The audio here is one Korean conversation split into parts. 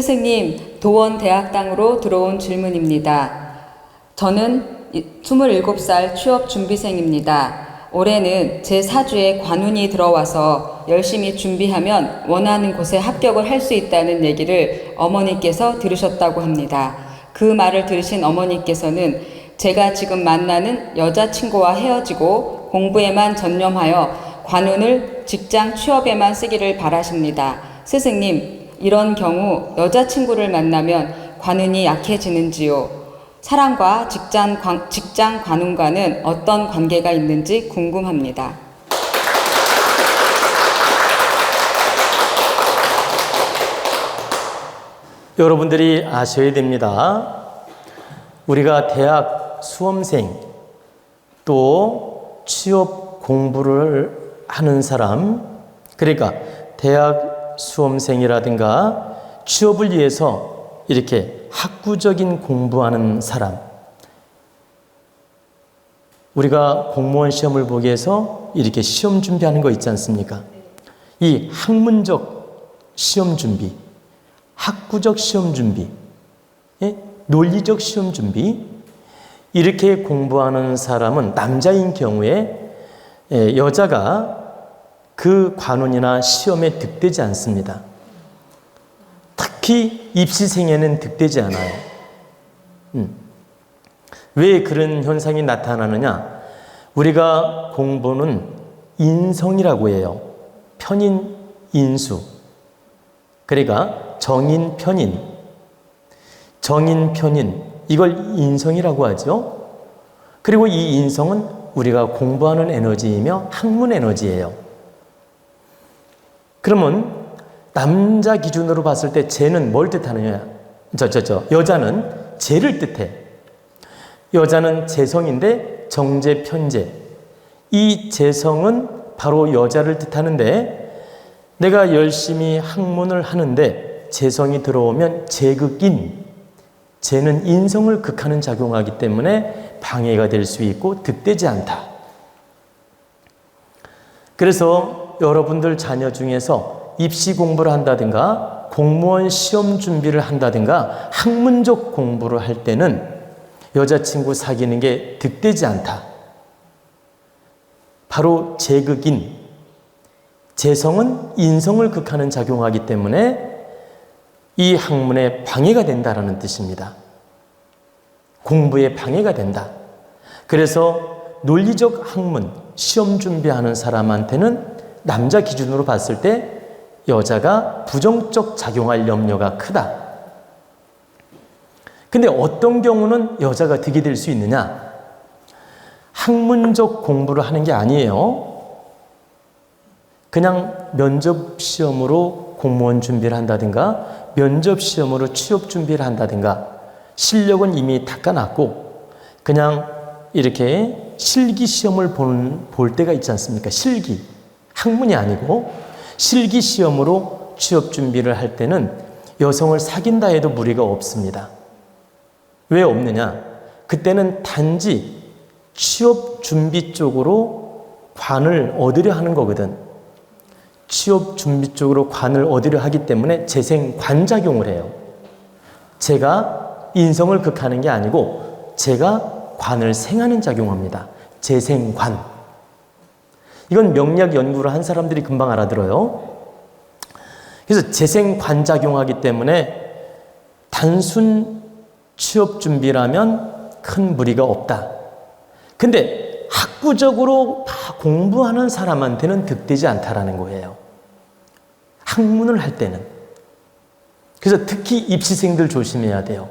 스승님, 도원 대학당으로 들어온 질문입니다. 저는 27살 취업 준비생입니다. 올해는 제 사주에 관운이 들어와서 열심히 준비하면 원하는 곳에 합격을 할 수 있다는 얘기를 어머니께서 들으셨다고 합니다. 그 말을 들으신 어머니께서는 제가 지금 만나는 여자친구와 헤어지고 공부에만 전념하여 관운을 직장 취업에만 쓰기를 바라십니다. 스승님, 이런 경우 여자친구를 만나면 관운이 약해지는지요? 사랑과 직장, 관, 직장 관운과는 어떤 관계가 있는지 궁금합니다. 여러분들이 아셔야 됩니다. 우리가 대학 수험생 또 취업 공부를 하는 사람, 그러니까 대학 수험생이라든가 취업을 위해서 이렇게 학구적인 공부하는 사람, 우리가 공무원 시험을 보기 위해서 이렇게 시험 준비하는 거 있지 않습니까? 이 학문적 시험 준비, 학구적 시험 준비, 예? 논리적 시험 준비, 이렇게 공부하는 사람은 남자인 경우에 예, 여자가 그 관원이나 시험에 득되지 않습니다. 특히 입시생에는 득되지 않아요. 음. 왜 그런 현상이 나타나느냐? 우리가 공부는 인성이라고 해요. 편인, 인수. 그러니까 정인, 편인. 정인, 편인. 이걸 인성이라고 하죠. 그리고 이 인성은 우리가 공부하는 에너지이며 학문 에너지예요. 그러면 남자 기준으로 봤을 때 재는 뭘 뜻하느냐? 저, 저, 저. 여자는 재를 뜻해. 여자는 재성인데 정재, 편재. 이 재성은 바로 여자를 뜻하는데 내가 열심히 학문을 하는데 재성이 들어오면 재극인. 재는 인성을 극하는 작용하기 때문에 방해가 될 수 있고 득되지 않다. 그래서 여러분들 자녀 중에서 입시 공부를 한다든가 공무원 시험 준비를 한다든가 학문적 공부를 할 때는 여자친구 사귀는 게 득되지 않다. 바로 재극인, 재성은 인성을 극하는 작용하기 때문에 이 학문에 방해가 된다라는 뜻입니다. 공부에 방해가 된다. 그래서 논리적 학문, 시험 준비하는 사람한테는 남자 기준으로 봤을 때 여자가 부정적 작용할 염려가 크다. 근데 어떤 경우는 여자가 득이 될 수 있느냐? 학문적 공부를 하는 게 아니에요. 그냥 면접 시험으로 공무원 준비를 한다든가 면접 시험으로 취업 준비를 한다든가 실력은 이미 닦아놨고 그냥 이렇게 실기 시험을 본, 볼 때가 있지 않습니까? 실기. 학문이 아니고 실기 시험으로 취업 준비를 할 때는 여성을 사귄다 해도 무리가 없습니다. 왜 없느냐? 그때는 단지 취업 준비 쪽으로 관을 얻으려 하는 거거든. 취업 준비 쪽으로 관을 얻으려 하기 때문에 재생 관작용을 해요. 제가 인성을 극하는 게 아니고 제가 관을 생하는 작용합니다. 재생관. 이건 명리학 연구를 한 사람들이 금방 알아들어요. 그래서 재생 관 작용하기 때문에 단순 취업 준비라면 큰 무리가 없다. 근데 학구적으로 공부하는 사람한테는 득되지 않다라는 거예요. 학문을 할 때는. 그래서 특히 입시생들 조심해야 돼요.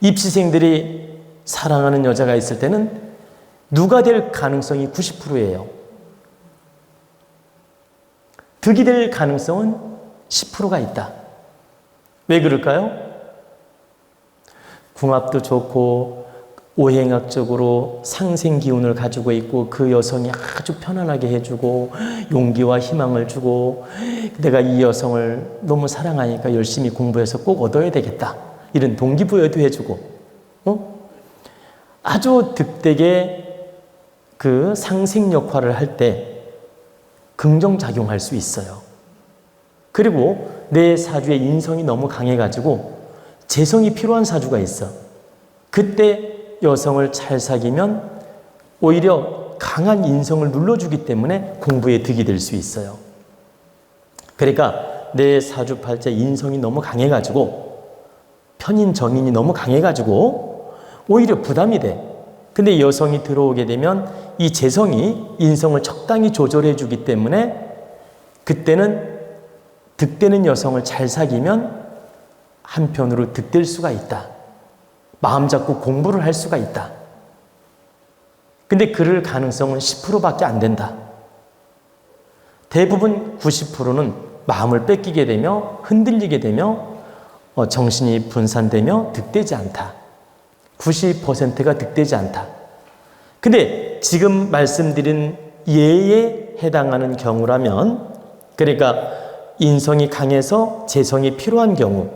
입시생들이 사랑하는 여자가 있을 때는 누가 될 가능성이 90%예요. 득이 될 가능성은 10%가 있다. 왜 그럴까요? 궁합도 좋고 오행학적으로 상생 기운을 가지고 있고 그 여성이 아주 편안하게 해주고 용기와 희망을 주고 내가 이 여성을 너무 사랑하니까 열심히 공부해서 꼭 얻어야 되겠다 이런 동기부여도 해주고 어? 아주 득되게 그 상생 역할을 할때 긍정작용할 수 있어요. 그리고 내 사주의 인성이 너무 강해가지고 재성이 필요한 사주가 있어. 그때 여성을 잘 사귀면 오히려 강한 인성을 눌러주기 때문에 공부에 득이 될 수 있어요. 그러니까 내 사주팔자 인성이 너무 강해가지고 편인 정인이 너무 강해가지고 오히려 부담이 돼. 근데 여성이 들어오게 되면 이 재성이 인성을 적당히 조절해 주기 때문에 그때는 득되는 여성을 잘 사귀면 한편으로 득될 수가 있다. 마음 잡고 공부를 할 수가 있다. 근데 그럴 가능성은 10%밖에 안 된다. 대부분 90%는 마음을 뺏기게 되며 흔들리게 되며 어, 정신이 분산되며 득되지 않다. 90%가 득되지 않다. 근데 지금 말씀드린 예에 해당하는 경우라면 그러니까 인성이 강해서 재성이 필요한 경우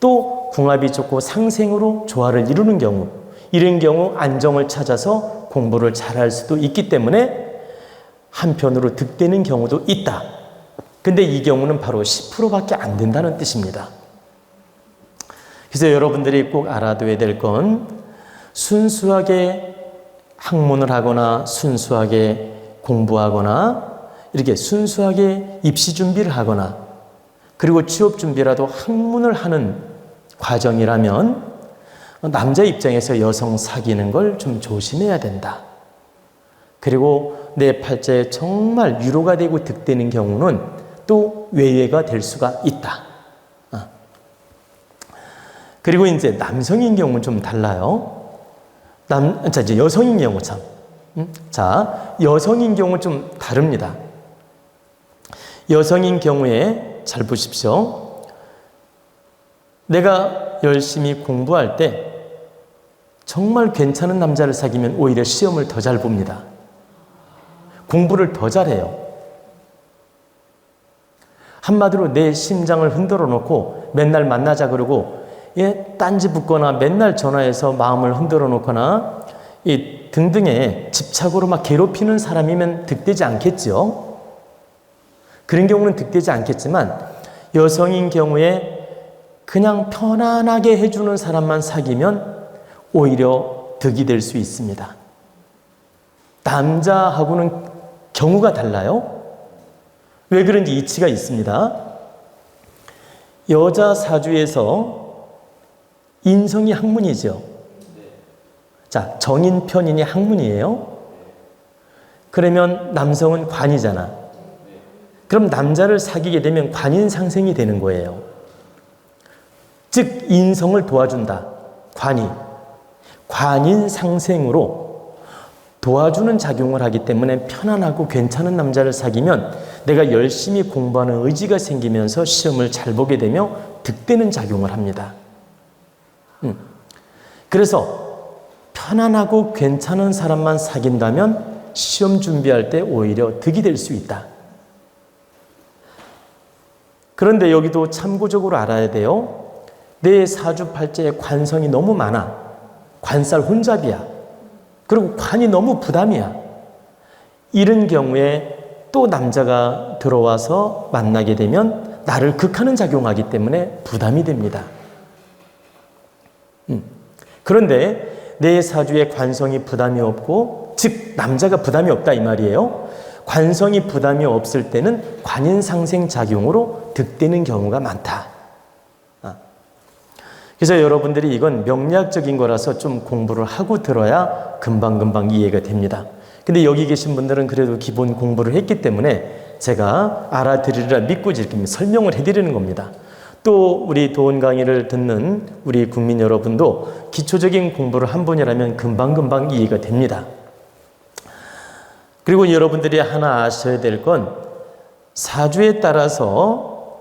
또 궁합이 좋고 상생으로 조화를 이루는 경우 이런 경우 안정을 찾아서 공부를 잘할 수도 있기 때문에 한편으로 득되는 경우도 있다. 근데 이 경우는 바로 10%밖에 안 된다는 뜻입니다. 그래서 여러분들이 꼭 알아둬야 될 건 순수하게 학문을 하거나 순수하게 공부하거나 이렇게 순수하게 입시 준비를 하거나 그리고 취업 준비라도 학문을 하는 과정이라면 남자 입장에서 여성 사귀는 걸 좀 조심해야 된다. 그리고 내 팔자에 정말 위로가 되고 득되는 경우는 또 외예가 될 수가 있다. 아. 그리고 이제 남성인 경우는 좀 달라요. 남, 자, 이제 여성인 경우 참. 음? 자, 여성인 경우 좀 다릅니다. 여성인 경우에 잘 보십시오. 내가 열심히 공부할 때 정말 괜찮은 남자를 사귀면 오히려 시험을 더 잘 봅니다. 공부를 더 잘해요. 한마디로 내 심장을 흔들어 놓고 맨날 만나자 그러고 예, 딴지 붙거나 맨날 전화해서 마음을 흔들어 놓거나 이 등등의 집착으로 막 괴롭히는 사람이면 득되지 않겠죠. 그런 경우는 득되지 않겠지만 여성인 경우에 그냥 편안하게 해주는 사람만 사귀면 오히려 득이 될 수 있습니다. 남자하고는 경우가 달라요. 왜 그런지 이치가 있습니다. 여자 사주에서 인성이 학문이죠. 자, 정인, 편인이 학문이에요. 그러면 남성은 관이잖아. 그럼 남자를 사귀게 되면 관인 상생이 되는 거예요. 즉, 인성을 도와준다. 관이. 관인 상생으로 도와주는 작용을 하기 때문에 편안하고 괜찮은 남자를 사귀면 내가 열심히 공부하는 의지가 생기면서 시험을 잘 보게 되며 득되는 작용을 합니다. 음. 그래서 편안하고 괜찮은 사람만 사귄다면 시험 준비할 때 오히려 득이 될 수 있다. 그런데 여기도 참고적으로 알아야 돼요. 내 사주팔자에 관성이 너무 많아. 관살 혼잡이야. 그리고 관이 너무 부담이야. 이런 경우에 또 남자가 들어와서 만나게 되면 나를 극하는 작용하기 때문에 부담이 됩니다. 음. 그런데 내 사주에 관성이 부담이 없고, 즉, 남자가 부담이 없다 이 말이에요. 관성이 부담이 없을 때는 관인상생 작용으로 득되는 경우가 많다. 아. 그래서 여러분들이 이건 명리학적인 거라서 좀 공부를 하고 들어야 금방금방 이해가 됩니다. 근데 여기 계신 분들은 그래도 기본 공부를 했기 때문에 제가 알아들으리라 믿고 이렇게 설명을 해드리는 겁니다. 또 우리 도원 강의를 듣는 우리 국민 여러분도 기초적인 공부를 한 번이라면 금방금방 이해가 됩니다. 그리고 여러분들이 하나 아셔야 될 건 사주에 따라서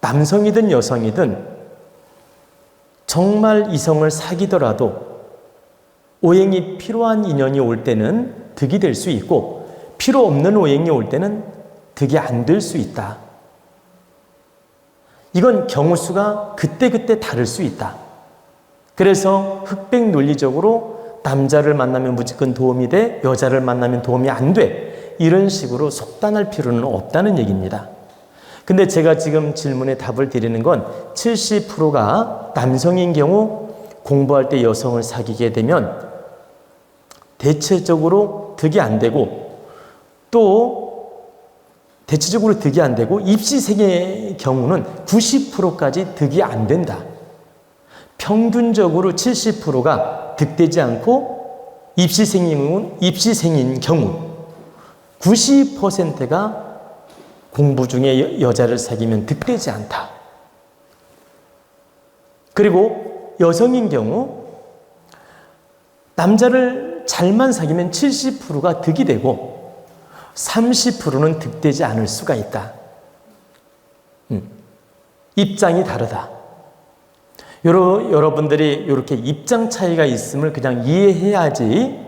남성이든 여성이든 정말 이성을 사귀더라도 오행이 필요한 인연이 올 때는 득이 될 수 있고 필요 없는 오행이 올 때는 득이 안 될 수 있다. 이건 경우 수가 그때그때 다를 수 있다. 그래서 흑백 논리적으로 남자를 만나면 무조건 도움이 돼, 여자를 만나면 도움이 안 돼. 이런 식으로 속단할 필요는 없다는 얘기입니다. 근데 제가 지금 질문에 답을 드리는 건 70%가 남성인 경우 공부할 때 여성을 사귀게 되면 대체적으로 득이 안 되고 또 대체적으로 득이 안 되고 입시생의 경우는 90%까지 득이 안 된다. 평균적으로 70%가 득되지 않고 입시생인, 입시생인 경우 90%가 공부 중에 여- 여자를 사귀면 득되지 않다. 그리고 여성인 경우 남자를 잘만 사귀면 70%가 득이 되고 30%는 득되지 않을 수가 있다. 음, 입장이 다르다. 여러, 여러분들이 이렇게 입장 차이가 있음을 그냥 이해해야지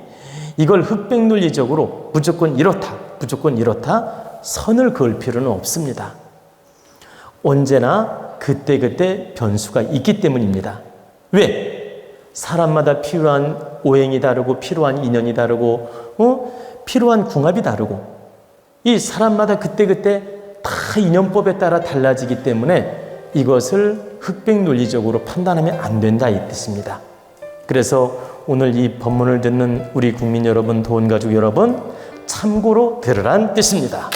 이걸 흑백 논리적으로 무조건 이렇다, 무조건 이렇다 선을 그을 필요는 없습니다. 언제나 그때그때 변수가 있기 때문입니다. 왜? 사람마다 필요한 오행이 다르고 필요한 인연이 다르고 어? 필요한 궁합이 다르고 이 사람마다 그때그때 다 인연법에 따라 달라지기 때문에 이것을 흑백 논리적으로 판단하면 안 된다 이 뜻입니다. 그래서 오늘 이 법문을 듣는 우리 국민 여러분, 돈 가족 여러분 참고로 들으란 뜻입니다.